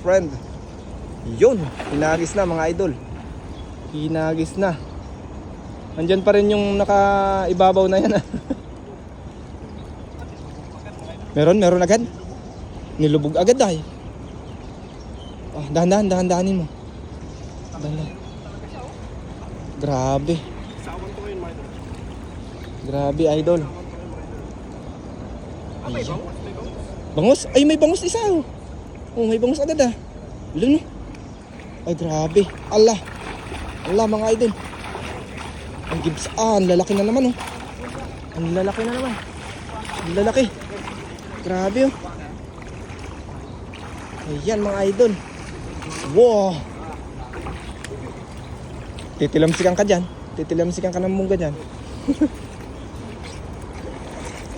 friend. Yun, hinagis na mga idol. Hinagis na. Andyan pa rin yung nakaibabaw na yan. ah. meron, meron agad. Nilubog agad ay. Ah, dahan-dahan, dahan-dahanin mo. Dahan-dahan. Grabe. Grabe, idol. Ay, Bangus? Ay, may bangus isa oh. Oh, may bangus agad ah. Ilan no? Ay, grabe. Allah. Allah, mga idol. Ang gibbs. Ah, ang lalaki na naman oh. Ang lalaki na naman. Ang lalaki. Grabe oh. Ayan mga idol. Wow. Titilamsikan ka dyan. Titilamsikan ka ng mungga dyan.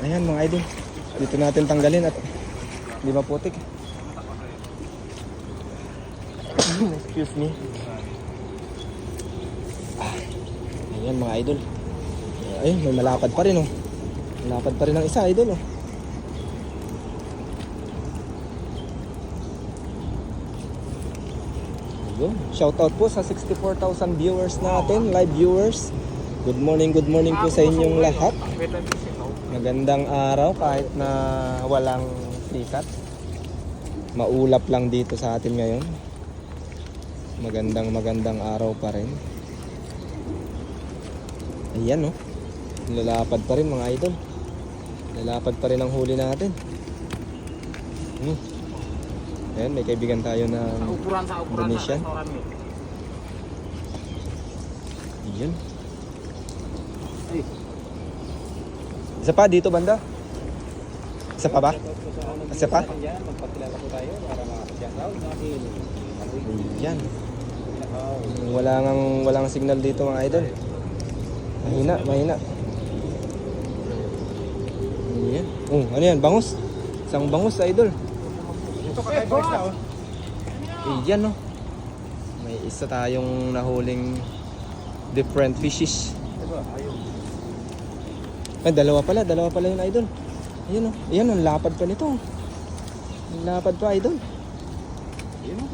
Ayan mga idol. Dito natin tanggalin at di ba putik? Excuse me. Ah, Ayan mga idol. Ay, may malapad pa rin oh. Malapad pa rin ang isa idol oh. Ayun. Shoutout po sa 64,000 viewers natin, live viewers. Good morning, good morning po sa inyong lahat. Magandang araw kahit na walang sikat. Maulap lang dito sa atin ngayon. Magandang magandang araw pa rin. Ayan no. Lalapad pa rin mga idol. Lalapad pa rin ang huli natin. Hmm. Ayan, may kaibigan tayo na Ukuran sa ukuran Indonesian. sa. Yun. Isa pa dito banda? Isa pa ba? Isa pa? Magpakilala po tayo para makasya out natin. Yan. Wala ngang walang signal dito mga idol. Mahina, mahina. Yan. Oh, ano yan? Bangus. Isang bangus idol. Ito kakaiba isa oh. Eh, yan no. May isa tayong nahuling different fishes. Ay, dalawa pala, dalawa pala yung idol. Ayun oh. Ayan, ang lapad pa nito. Ang lapad pa idol. Ayun oh.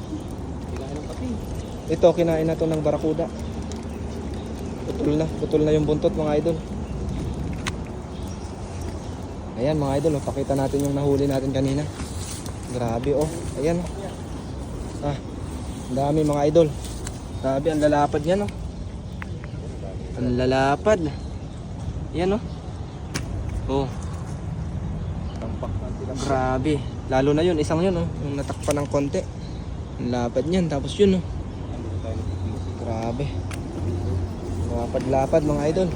Kinain ng pati. Ito, kinain na to ng barakuda. Putol na, putol na yung buntot mga idol. Ayan mga idol, oh, pakita natin yung nahuli natin kanina. Grabe oh, ayan. oh. Ah, ang dami mga idol. Grabe, ang lalapad niya no. Ang lalapad. Ayan oh. Oh. Grabe. Lalo na yun, isang yun oh, yung natakpan ng konti. Ang lapad niyan, tapos yun oh. Grabe. Lapad-lapad mga idol.